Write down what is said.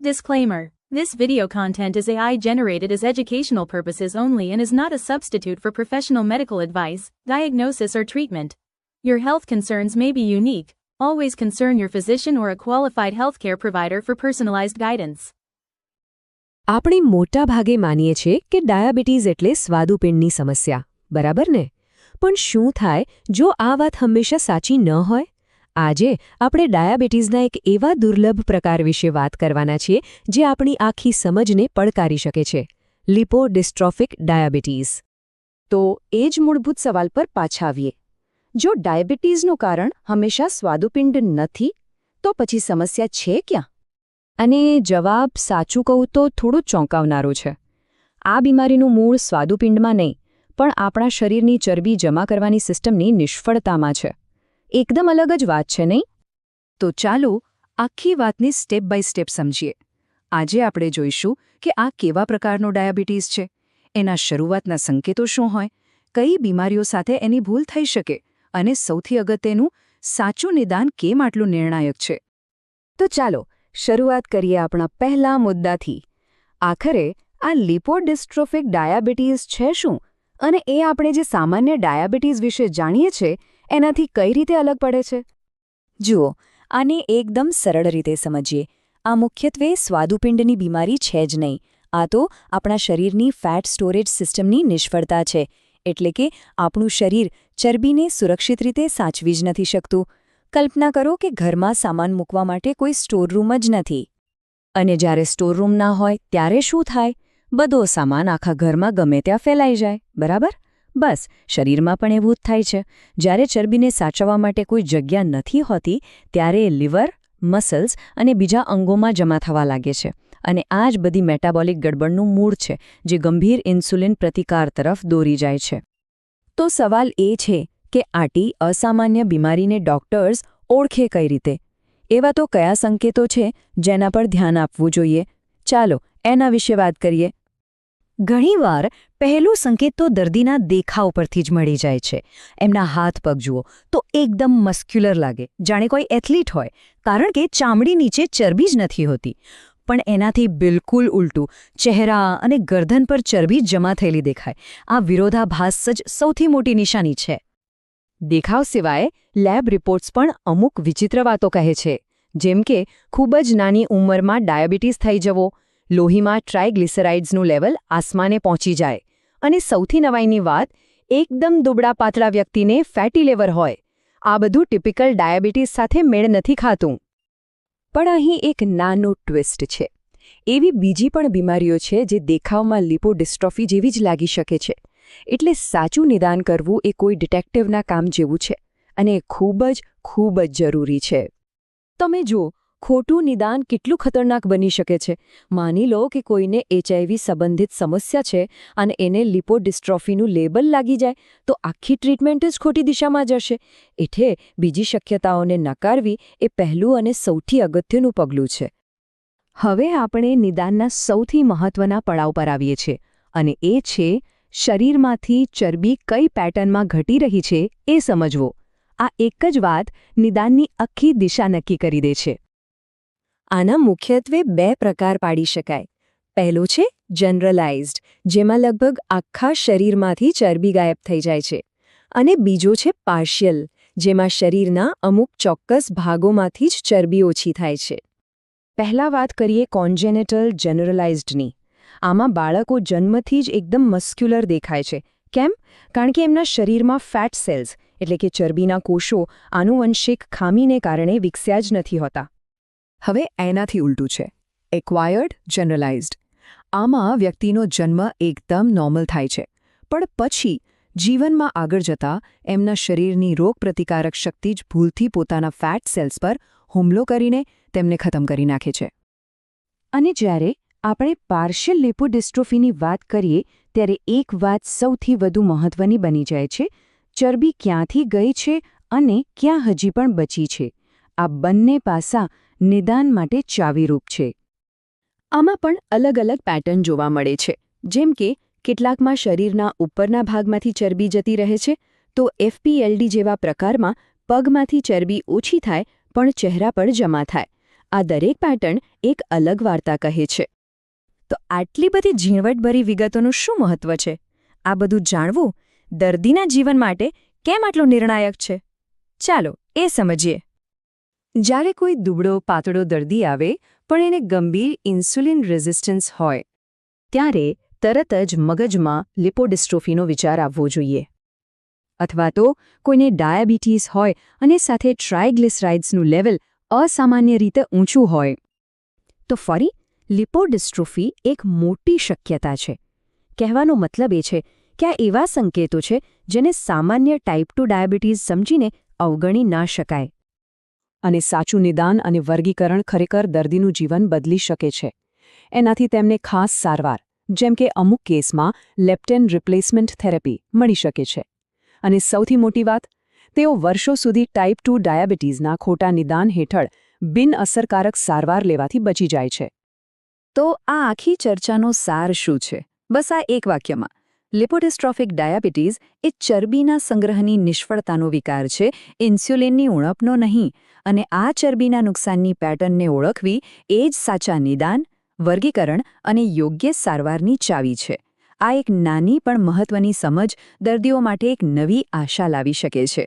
Disclaimer This video content is AI generated as educational purposes only and is not a substitute for professional medical advice, diagnosis, or treatment. Your health concerns may be unique. Always concern your physician or a qualified healthcare provider for personalized guidance. આપણે મોટા ભાગે માનીએ છીએ કે diabetes એટલે સ્વાદુપિંડની સમસ્યા બરાબર ને પણ શું થાય જો આ વાત હંમેશા સાચી ન હોય આજે આપણે ડાયાબિટીસના એક એવા દુર્લભ પ્રકાર વિશે વાત કરવાના છીએ, જે આપણી આખી સમજને પડકારી શકે છે. Lipodystrophic diabetes. તો એ જ મૂળભૂત સવાલ પર પાછા આવીએ. જો ડાયાબિટીસનું કારણ હંમેશા સ્વાદુપિંડ નથી, તો પછી સમસ્યા છે ક્યાં? અને જવાબ સાચું કહું તો થોડું ચોંકાવનારો છે. આ બીમારીનું મૂળ સ્વાદુપિંડમાં નહીં, પણ આપણા શરીરની ચરબી જમા કરવાની સિસ્ટમની નિષ્ફળતામાં છે. એકદમ અલગ જ વાત છે, નહીં? તો ચાલો આખી વાતને સ્ટેપ બાય સ્ટેપ સમજીએ. આજે આપણે જોઈશું કે આ કેવા પ્રકારનો ડાયાબિટીસ છે, એના શરૂઆતના સંકેતો શું હોય, કઈ બીમારીઓ સાથે એની ભૂલ થઈ શકે, અને સૌથી અગત્યનું, સાચું નિદાન કેમ આટલું નિર્ણાયક છે. તો ચાલો શરૂઆત કરીએ આપણા પહેલા મુદ્દાથી. આખરે આ લિપોડિસ્ટ્રોફિક ડાયાબિટીસ છે શું? અને એ આપણે જે સામાન્ય ડાયાબિટીસ વિશે જાણીએ છીએ એનાથી કઈ રીતે અલગ પડે છે? જુઓ, આને એકદમ સરળ રીતે સમજીએ. આ મુખ્યત્વે સ્વાદુપિંડની બીમારી છે જ નહીં, આ તો આપણા શરીરની ફેટ સ્ટોરેજ સિસ્ટમની નિષ્ફળતા છે, એટલે કે આપણું શરીર ચરબીને સુરક્ષિત રીતે સાચવી જ નથી શકતું. કલ્પના કરો કે ઘરમાં સામાન મૂકવા માટે કોઈ સ્ટોરરૂમ જ નથી. અને જ્યારે સ્ટોરરૂમ ના હોય, ત્યારે શું થાય? બધો સામાન આખા ઘરમાં ગમે ત્યાં ફેલાઈ જાય, બરાબર? બસ, શરીરમાં પણ એવું જ થાય છે. જ્યારે ચરબીને સાચવવા માટે કોઈ જગ્યા નથી હોતી, ત્યારે લીવર, મસલ્સ અને બીજા અંગોમાં જમા થવા લાગે છે. અને આ જ બધી મેટાબોલિક ગડબડનું મૂળ છે, જે ગંભીર ઇન્સ્યુલિન પ્રતિકાર તરફ દોરી જાય છે. તો સવાલ એ છે કે આટી અસામાન્ય બીમારીને ડોક્ટર્સ ઓળખે કઈ રીતે? એવા તો કયા સંકેતો છે જેના પર ધ્યાન આપવું જોઈએ? ચાલો, એના વિશે વાત કરીએ. ઘણીવાર પહેલું સંકેત તો દર્દીના દેખાવ પરથી જ મળી જાય છે. એમના હાથ પગ જુઓ, તો એકદમ મસ્ક્યુલર લાગે. જાણે કોઈ એથ્લીટ હોય, કારણ કે ચામડી નીચે ચરબી જ નથી હોતી. પણ એનાથી બિલકુલ ઉલટું, ચહેરા અને ગરદન પર ચરબી જમા થયેલી દેખાય. આ વિરોધાભાસ જ સૌથી મોટી નિશાની છે. દેખાવ સિવાય લેબ રિપોર્ટ્સ પણ અમુક વિચિત્ર વાતો કહે છે. જેમ કે, ખૂબ જ નાની ઉંમરમાં ડાયાબિટીસ થઈ જવો લોહીમાં ટ્રાયગ્લિસરાઇડ્સનું લેવલ આસમાને પહોંચી જાય. અને સૌથી નવાઈની વાત, એકદમ દુબળા પાતળા વ્યક્તિને ફેટી લેવર હોય. આ બધું ટિપિકલ ડાયાબિટીસ સાથે મેળ નથી ખાતું. પણ અહીં એક નાનો ટ્વિસ્ટ છે. એવી બીજી પણ બીમારીઓ છે જે દેખાવમાં લિપોડિસ્ટ્રોફી જેવી જ લાગી શકે છે. એટલે સાચું નિદાન કરવું એ કોઈ ડિટેક્ટિવના કામ જેવું છે. અને ખૂબ જ ખૂબ જ જરૂરી છે. તમે જુઓ ખોટું નિદાન કેટલું ખતરનાક બની શકે છે? માની લો કે કોઈને એચઆઈવી સંબંધિત સમસ્યા છે અને એને લિપોડિસ્ટ્રોફીનું લેબલ લાગી જાય, તો આખી ટ્રીટમેન્ટ જ ખોટી દિશામાં જશે. એટલે બીજી શક્યતાઓને નકારવી એ પહેલું અને સૌથી અગત્યનું પગલું છે. હવે આપણે નિદાનના સૌથી મહત્વના પડાવ પર આવીએ છીએ અને એ છે, શરીરમાંથી ચરબી કઈ પેટર્નમાં ઘટી રહી છે એ સમજવો. આ એક જ વાત નિદાનની આખી દિશા નક્કી કરી દે છે. આના મુખ્યત્વે બે પ્રકાર પાડી શકાય. પહેલો છે, જનરલાઇઝ્ડ, જેમાં લગભગ આખા શરીરમાંથી ચરબી ગાયબ થઈ જાય છે. અને બીજો છે, પાર્શિયલ, જેમાં શરીરના અમુક ચોક્કસ ભાગોમાંથી જ ચરબી ઓછી થાય છે. પહેલા વાત કરીએ કોન્જેનેટલ જનરલાઇઝ્ડની. આમાં બાળકો જન્મથી જ એકદમ મસ્ક્યુલર દેખાય છે. કેમ? કારણ કે એમના શરીરમાં ફેટ સેલ્સ, એટલે કે ચરબીના કોષો, આનુવંશિક ખામીને કારણે વિકસ્યા જ નથી હોતા. હવે એનાથી ઉલટું છે. એક્વાયર્ડ જનરલાઇઝ્ડ આમાં વ્યક્તિનો જન્મ એકદમ નોર્મલ થાય છે. પણ પછી, જીવનમાં આગળ જતા એમના શરીરની રોગપ્રતિકારક શક્તિ જ ભૂલથી પોતાના ફેટ સેલ્સ પર હુમલો કરીને તેમને ખતમ કરી નાખે છે. અને જ્યારે આપણે પાર્શિયલ લિપોડિસ્ટ્રોફીની વાત કરીએ, ત્યારે એક વાત સૌથી વધુ મહત્વની બની જાય છે, ચરબી ક્યાંથી ગઈ છે અને ક્યાં હજી પણ બચી છે. આ બંને પાસા નિદાન માટે ચાવીરૂપ છે. આમાં પણ અલગ અલગ પેટર્ન જોવા મળે છે. જેમ કે, કેટલાકમાં શરીરના ઉપરના ભાગમાંથી ચરબી જતી રહે છે, તો એફપીએલડી જેવા પ્રકારમાં પગમાંથી ચરબી ઓછી થાય, પણ ચહેરા પર જમા થાય. આ દરેક પેટર્ન એક અલગ વાર્તા કહે છે. તો આટલી બધી ઝીણવટભરી વિગતોનું શું મહત્વ છે? આ બધું જાણવું દર્દીના જીવન માટે કેમ આટલું નિર્ણાયક છે? ચાલો, એ સમજીએ. જ્યારે કોઈ દુબળો, પાતળો દર્દી આવે, પણ એને ગંભીર ઇન્સ્યુલિન રેઝિસ્ટન્સ હોય, ત્યારે તરત જ મગજમાં લિપોડિસ્ટ્રોફીનો વિચાર આવવો જોઈએ. અથવા તો કોઈને ડાયાબિટીસ હોય અને સાથે ટ્રાયગ્લિસરાઇડ્સનું લેવલ અસામાન્ય રીતે ઊંચું હોય, તો ફરી લિપોડિસ્ટ્રોફી એક મોટી શક્યતા છે. કહેવાનો મતલબ એ છે કે આ એવા સંકેતો છે જેને સામાન્ય ટાઈપ ટુ ડાયાબિટીસ સમજીને અવગણી ના શકાય. અને સાચું નિદાન અને વર્ગીકરણ ખરેખર દર્દીનું જીવન બદલી શકે છે. એનાથી તેમને ખાસ સારવાર, જેમ કે અમુક કેસમાં લેપ્ટેન રિપ્લેસમેન્ટ થેરેપી, મળી શકે છે. અને સૌથી મોટી વાત, તેઓ વર્ષો સુધી ટાઈપ ટુ ડાયાબિટીસના ખોટા નિદાન હેઠળ બિનઅસરકારક સારવાર લેવાથી બચી જાય છે. તો આ આખી ચર્ચાનો સાર શું છે? બસ આ એક વાક્યમાં. લિપોડિસ્ટ્રોફિક ડાયાબિટીસ એ ચરબીના સંગ્રહની નિષ્ફળતાનો વિકાર છે, ઇન્સ્યુલિનની ઉણપનો નહીં, અને આ ચરબીના નુકસાનની પેટર્નને ઓળખવી એ જ સાચા નિદાન, વર્ગીકરણ અને યોગ્ય સારવારની ચાવી છે. આ એક નાની પણ મહત્વની સમજ દર્દીઓ માટે એક નવી આશા લાવી શકે છે.